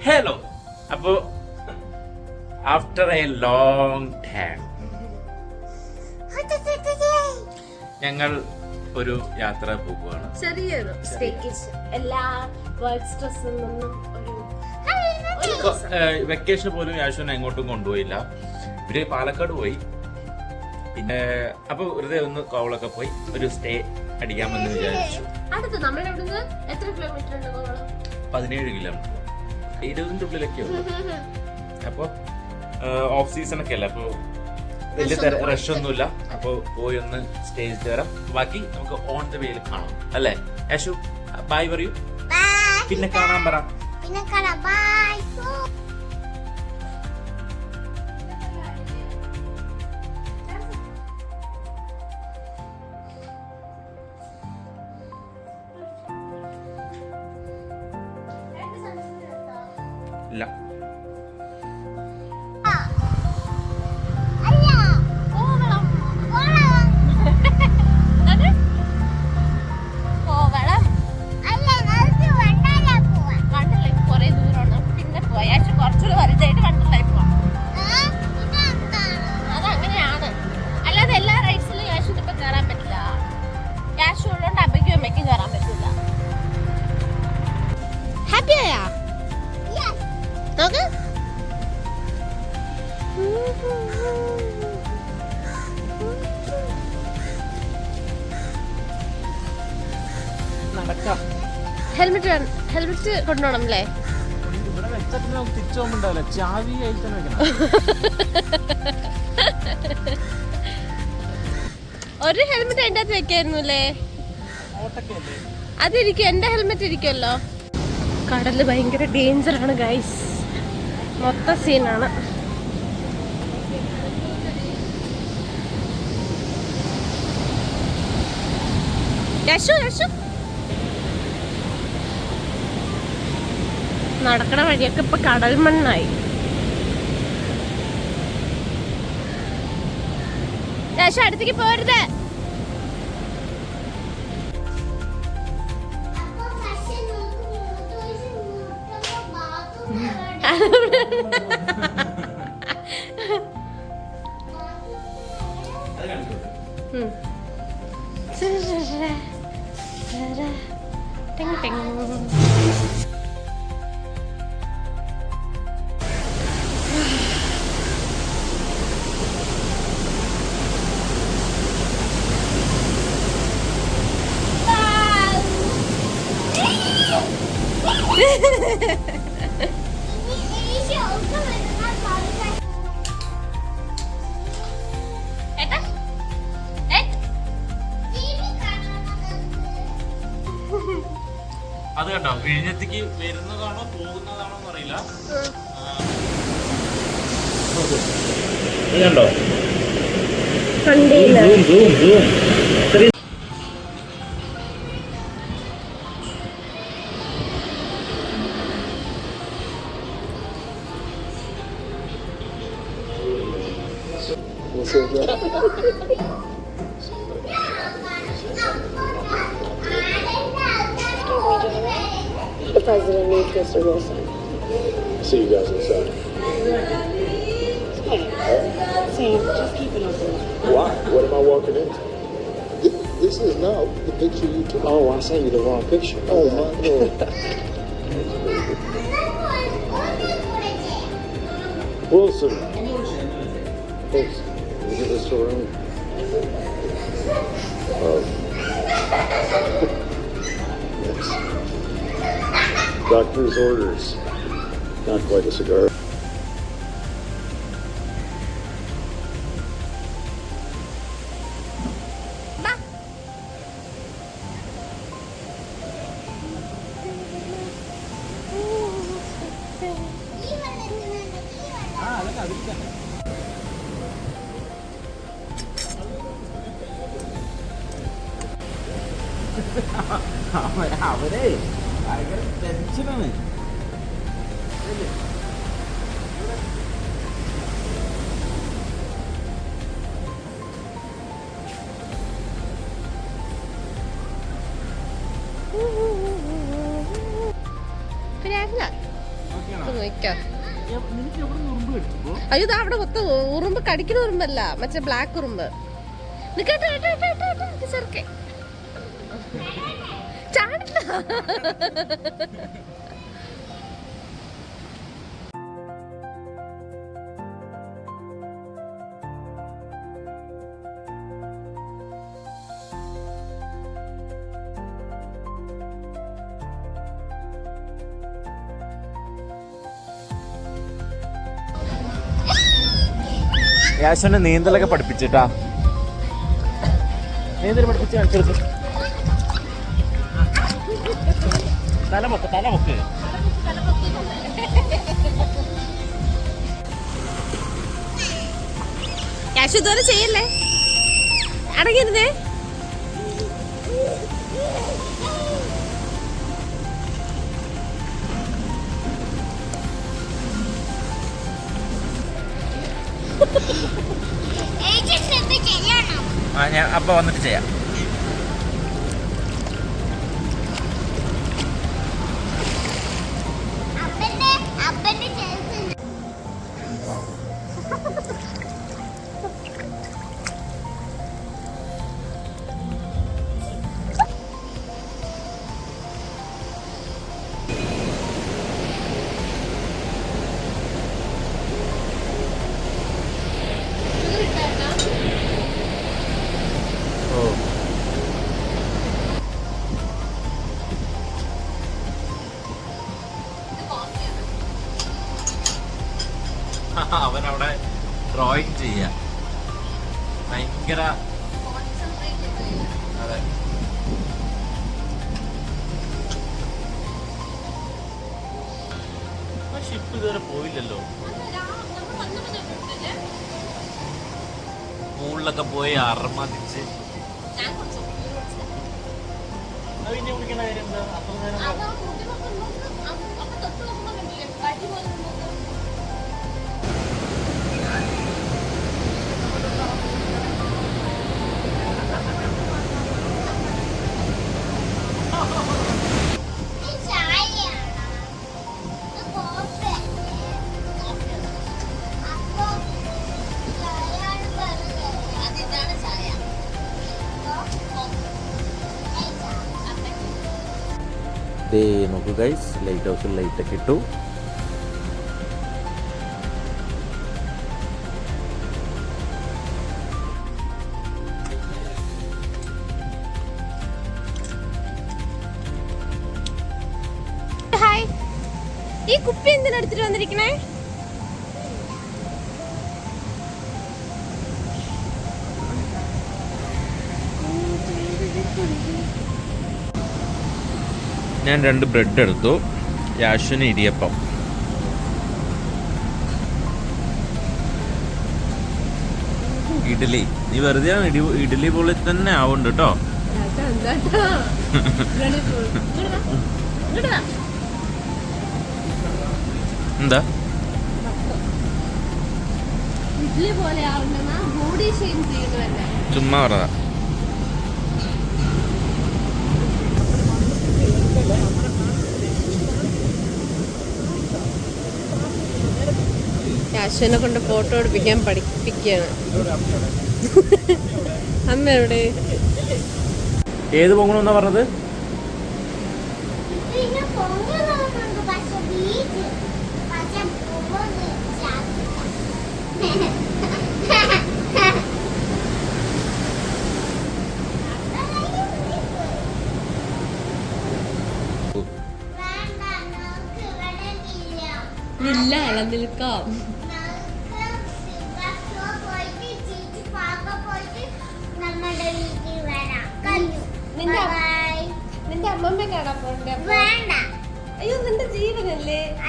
Hello അപ്പോ after A long time ഞങ്ങൾ ഒരു യാത്ര പോകുകയാണ് ചെറിയൊരു എല്ലാ വർക്ക് സ്ട്രെസ്സിൽ നിന്നും വെക്കേഷൻ പോലും യാശുവിനെ എങ്ങോട്ടും കൊണ്ടുപോയില്ല. ഇവർ പാലക്കാട് പോയി. പിന്നെ അപ്പൊ വെറുതെ ഒന്ന് കോവളൊക്കെ പോയി ഒരു സ്റ്റേ അടിക്കാമെന്ന് വിചാരിച്ചു. അടുത്ത് നമ്മൾ ഇവിടുന്ന് എത്ര കിലോമീറ്റർ ഉണ്ട് പതിനേഴ് കിലോമീറ്റർ ഇരുപതിന്റെ ഉള്ളിലൊക്കെ ഉള്ളു. അപ്പൊ ഓഫ് സീസൺ ഒക്കെ അല്ലേ? അപ്പൊ വലിയ റഷ് ഒന്നുമില്ല. അപ്പൊ പോയി ഒന്ന് സ്റ്റേജ് വരാം ബാക്കി നമുക്ക് ഓൺ ദ വേയിൽ കാണാം. അല്ലേ? യശു ബൈ പറയൂ. പിന്നെ കാണാൻ പറ. പിന്നെ കാണാം. ബൈ ഇല്ല ആയിട്ട് കൊണ്ടുപോകണം അല്ലേ? ഒരു ഹെൽമെറ്റ് അതിന്റെ അകത്ത് വെക്കായിരുന്നല്ലേ അതിരിക്കും എന്റെ ഹെൽമെറ്റ് ഇരിക്കുമല്ലോ. കടൽ ഭയങ്കര ഡേഞ്ചർ ആണ് ഗൈസ് മൊത്ത സീനാണ് യശു യശു. നടക്കണ വഴിയൊക്കെ ഇപ്പൊ കടൽ മണ്ണായി. യശു അടുത്തേക്ക് പോരുത്. അപ്പൊ പക്ഷേ അത് കണ്ടോ? വിഴിഞ്ഞത്തേക്ക് വരുന്നതാണോ പോകുന്നതാണോ എന്നറിയില്ല. കണ്ടോ? കണ്ടില്ല. Mr. Wilson. See you guys inside. Sam, just keep an open. Why? What am I walking into? This is not the picture you took. Oh, I sent you the wrong picture. Oh my lord. Wilson. Wilson, can you give us a room? Um, yes. Doctor's orders. Not quite a cigar. അവരെ ഭയങ്കര ടെൻഷനാണ് അയ്യോ ഇതാ അവിടെ മൊത്തം ഉറുമ്പ് കടിക്കുന്ന ഉറുമ്പല്ല മറ്റേ ബ്ലാക്ക് ഉറുമ്പ്. നിക്കട്ടെ, കേട്ടോ, യാശനെ നീന്തലൊക്കെ പഠിപ്പിച്ചിട്ടാ? നീന്തൽ പഠിപ്പിച്ച് കാണിച്ചെടുക്കും തലമുക്ക് തലമൊക്ക്. ക്യാഷ് ഇതുവരെ ചെയ്യല്ലേ? അടങ്ങിയിരുന്നേ? ആ ഞാൻ അപ്പൊ വന്നിട്ട് ചെയ്യാം. അവനവിടെ ഡ്രോയിങ് ചെയ്യ. ഭയങ്കര അതെ. ഷിപ്പ് ഇതുവരെ പോയില്ലല്ലോ. പൂളിലൊക്കെ പോയി അറമതിച്ച് അത് പിന്നെ കുടിക്കണ കാര്യം എന്താ? അത്ര നേരം ദേ നോക്കൂ ഗൈസ് ലൈറ്റ് ഹൗസിൽ ലൈറ്റൊക്കെ ഇട്ടു ഹായ് ഈ കുപ്പി എന്തിനാ എടുത്തിട്ട് വന്നിരിക്കണേ ഞാൻ രണ്ട് ബ്രെഡ് എടുത്തു. യാഷിന് ഇടിയപ്പം. ഇഡ്ഡലി. നീ വെറുതെ ഇടി ഇഡ്ഡലി പൊളി തന്നെ ആവുന്നുണ്ട് കേട്ടോ എന്താ? ചുമ്മാ പറഞ്ഞതാ. യാശുവിനെ കൊണ്ട് ഫോട്ടോ എടുപ്പിക്കാൻ പഠിപ്പിക്കുകയാണ്. അമ്മ എവിടെ? ഏത് പൊങ്ങണമെന്നാ പറഞ്ഞത്? ഇല്ല പൊങ്ങുന്നുണ്ട്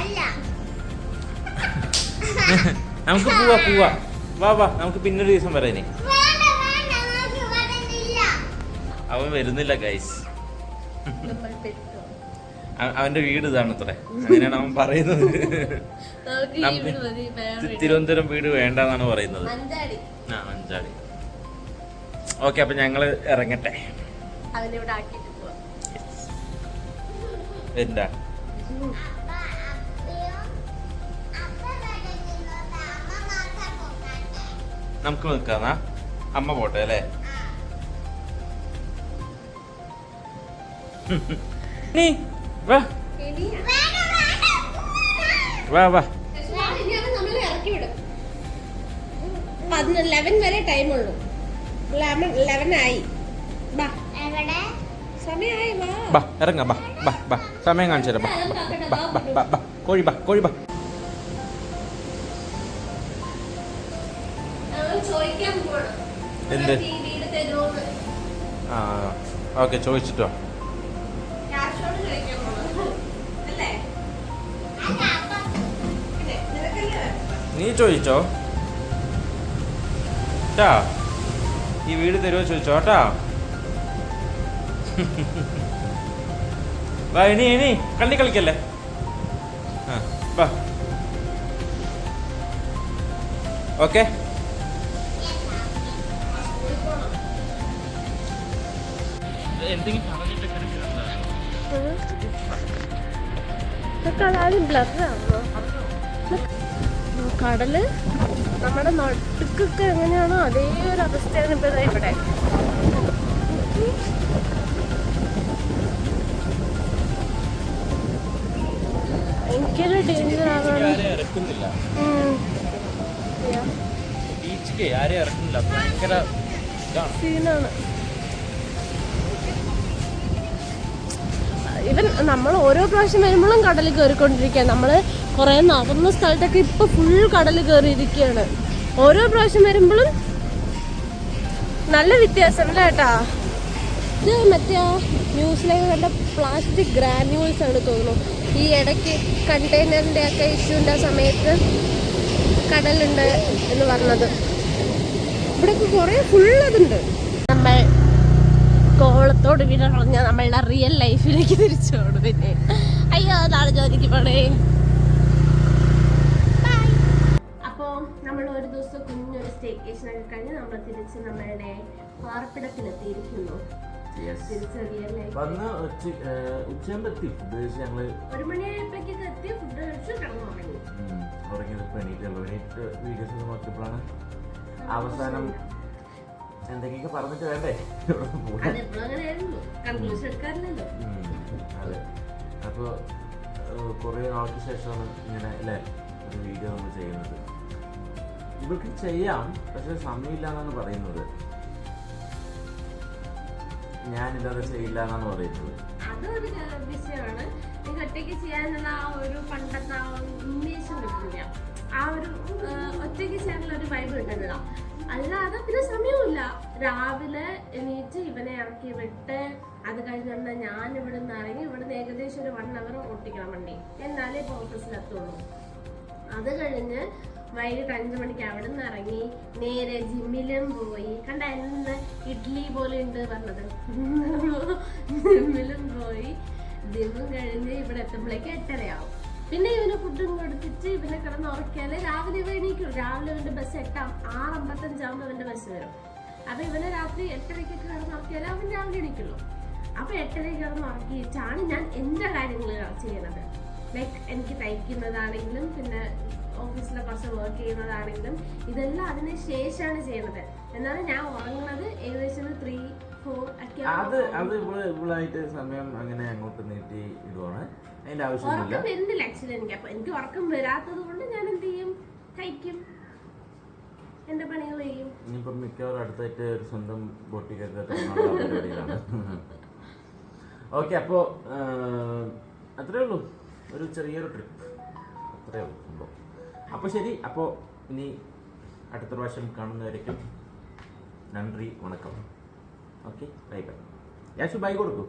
അല്ല. നമുക്ക് പോവാ പോവാ. വാ വാ നമുക്ക് പിന്നൊരു ദിവസം ഇവിടെ അവൻ വരുന്നില്ല ഗൈസ് അവന്റെ വീട് ഇതാണ് അത്ര. അങ്ങനെയാണ് അവൻ പറയുന്നത്. തിരുവനന്തപുരം വീട് വേണ്ടെന്നാണ് പറയുന്നത്. ആ അഞ്ചാടി ഓക്കെ അപ്പൊ ഞങ്ങൾ ഇറങ്ങട്ടെ. എന്താ? നമുക്ക് നിൽക്കാന്നാ അമ്മ പോട്ടെ അല്ലേ? നീ വാ. വാ വാ. ലെവൻ വരെ ടൈമുള്ളൂ. ലെവൻ ആയി. സമയമായി വാ. ബാ ഇറങ്ങാ ബാ ബാ ബാ. സമയം കാണിച്ചു തരാം ബാ ബാ ബാ ബാ ബാ. കോഴി ബാ കോഴി ബാ. എന്ത്? ആ ഓക്കെ ചോദിച്ചിട്ടോ. നീ ചോദിച്ചോ? ട്ടാ ഈ വീട് തരുമോ ചോദിച്ചോ കേട്ടാ വാ ഇനി ഇനി കണ്ണി കളിക്കല്ലേ? ആ വാ. ഓക്കെ. എന്തെങ്കിലും പറഞ്ഞിട്ട് ഇതൊക്കെ അതാദ്യം ബ്ലറാണോ കടൽ നമ്മുടെ നടുക്കൊക്കെ എങ്ങനെയാണോ അതേ ഒരു അവസ്ഥയാണ് ഇപ്പൊ ഇവിടെ. ഭയങ്കര ഡേഞ്ചർ ആവാണ് ഉം. ആരെയും ഇറക്കുന്നില്ല. ഭയങ്കര സീനാണ് ഇവൻ നമ്മൾ ഓരോ പ്രാവശ്യം വരുമ്പോഴും കടൽ കയറിക്കൊണ്ടിരിക്കുക നമ്മൾ കുറേ നടന്ന സ്ഥലത്തൊക്കെ ഇപ്പം ഫുൾ കടൽ കയറിയിരിക്കുകയാണ്. ഓരോ പ്രാവശ്യം വരുമ്പോഴും നല്ല വ്യത്യാസം അല്ലേ കേട്ടാ ഇത് മറ്റേ ന്യൂസിലേക്ക് കണ്ട പ്ലാസ്റ്റിക് ഗ്രാന്യൂൾസ് ആണ് തോന്നുന്നു. ഈ ഇടയ്ക്ക് കണ്ടെയ്നറിന്റെ ഒക്കെ ഇഷ്യൂന്റെ സമയത്ത് കടലുണ്ട് എന്ന് പറഞ്ഞത്. ഇവിടെയൊക്കെ കുറേ ഫുൾ കോളത്തോട് വിടർഞ്ഞ നമ്മളുടെ റിയൽ ലൈഫിലേക്ക് തിരിച്ചോട് പിന്നെ. അയ്യോ നാളെ ജോലിക്ക് പോണേ. അപ്പോൾ നമ്മൾ ഒരു ദിവസം കുഞ്ഞൊരു സ്റ്റേക്കേഷൻ ഒക്കെ കഴിഞ്ഞ് നമ്മൾ തിരിച്ച് നമ്മളുടെ പാർപ്പിടത്തിലെത്തിയിരിക്കുന്നു തിരിച്ച് വന്ന് ഫുഡ് കഴിച്ച് ഞങ്ങൾ? ഒരു മണിയായപ്പോഴേക്കൊക്കെ എത്തി ഫുഡ് കഴിച്ചു ഉറങ്ങിയത് വീഡിയോസ് നോക്കിയപ്പോഴാണ് അവസാനം എന്തെങ്കിലുമൊക്കെ പറഞ്ഞിട്ട് വേണ്ടേ? അതെ. അപ്പോൾ കുറേ നാൾക്ക് ശേഷമാണ് ഇങ്ങനെ അല്ലേ ഒരു വീഡിയോ നമ്മൾ ചെയ്യുന്നത്. ഇവർക്ക് ചെയ്യാം പക്ഷെ സമയമില്ല എന്നാണ് പറയുന്നത്. ഞാനില്ലാതെ ചെയ്യില്ല എന്നാണ് പറയുന്നത്. അതൊരു വിഷയമാണ്. എനിക്ക് ഒറ്റയ്ക്ക് ചെയ്യാനുള്ള ആ ഒരു പണ്ടത്തെ ആ ഉന്മേഷം കിട്ടില്ല ആ ഒരു ഒറ്റയ്ക്ക് ചെയ്യാനുള്ള ഒരു വൈബ് കിട്ടുന്നില്ല അല്ലാതെ പിന്നെ സമയമില്ല രാവിലെ എണീറ്റ് ഇവനെ ഇറക്കി വിട്ട് അത് കഴിഞ്ഞാൽ ഞാൻ ഇവിടെ നിന്ന് ഇറങ്ങി ഇവിടെ നിന്ന് ഏകദേശം ഒരു വൺ അവർ ഓട്ടിക്കണം വണ്ടി. എന്നാലേ ഇപ്പോൾ ഓഫീസിലെത്തുള്ളൂ അത് കഴിഞ്ഞ് വൈകിട്ട് അഞ്ചു മണിക്ക് അവിടെ നിന്ന് ഇറങ്ങി നേരെ ജിമ്മിലും പോയി. കണ്ട എന്ന് ഇഡ്ഡലി പോലെ ഉണ്ട് പറഞ്ഞത്. ജിമ്മിലും പോയി. ജിമ്മും കഴിഞ്ഞ് ഇവിടെ എത്തുമ്പോഴേക്ക് എട്ടരയാവും. പിന്നെ ഇവന് ഫുഡും കൊടുത്തിട്ട് ഇവനെ കിടന്ന് ഉറക്കിയാൽ രാവിലെ ഇവ എണീക്കും. രാവിലെ ഇവന്റെ ബസ് എട്ടാം ആറ് അമ്പത്തഞ്ചാകുമ്പോൾ ഇവന്റെ ബസ് വരും. അപ്പൊ ഇവനെ രാത്രി എട്ടരയ്ക്കൊക്കെ കിടന്ന് ഉറക്കിയാൽ അവൻ രാവിലെ എണീക്കുള്ളൂ. അപ്പൊ എട്ടരയ്ക്ക് കിടന്ന് ഉറക്കിയിട്ടാണ് ഞാൻ എന്റെ കാര്യങ്ങൾ ചെയ്യുന്നത്. ലൈക്ക് എനിക്ക് തയ്ക്കുന്നതാണെങ്കിലും പിന്നെ ഓഫീസിലെ കുറച്ച് വർക്ക് ചെയ്യുന്നതാണെങ്കിലും ഇതെല്ലാം അതിന് ശേഷമാണ് ചെയ്യുന്നത്. എന്നാലും ഞാൻ ഉറങ്ങുന്നത് ഏകദേശം ത്രീ അത് അത് ഇവൾ ഇവളായിട്ട് സമയം അങ്ങനെ അങ്ങോട്ട് നീട്ടി ഇടുവാണ്. അതിന്റെ ആവശ്യമില്ല ഉറക്കം വരുന്നില്ല ആക്ച്വലി എനിക്ക്. അപ്പൊ എനിക്ക് ഉറക്കം വരാത്തത് കൊണ്ട് ഞാൻ എന്ത് ചെയ്യും? കഴിക്കും എന്റെ പണികൾ ചെയ്യും. ഇനിയിപ്പം മിക്കവാറും അടുത്തായിട്ട് ഒരു സ്വന്തം ബോട്ടിക്കൊക്കെ പരിപാടിയിലാണ് ഓക്കെ അപ്പോൾ അത്രേ ഉള്ളൂ. ഒരു ചെറിയൊരു ട്രിപ്പ് അത്രേ ഉള്ളൂ. സംഭവം അപ്പോൾ ശരി. അപ്പോൾ ഇനി അടുത്ത പ്രാവശ്യം കാണുന്നവരേക്കും നന്ദി വണക്കം. Okay bye bye Yashu bye കൊടുക്കൂ.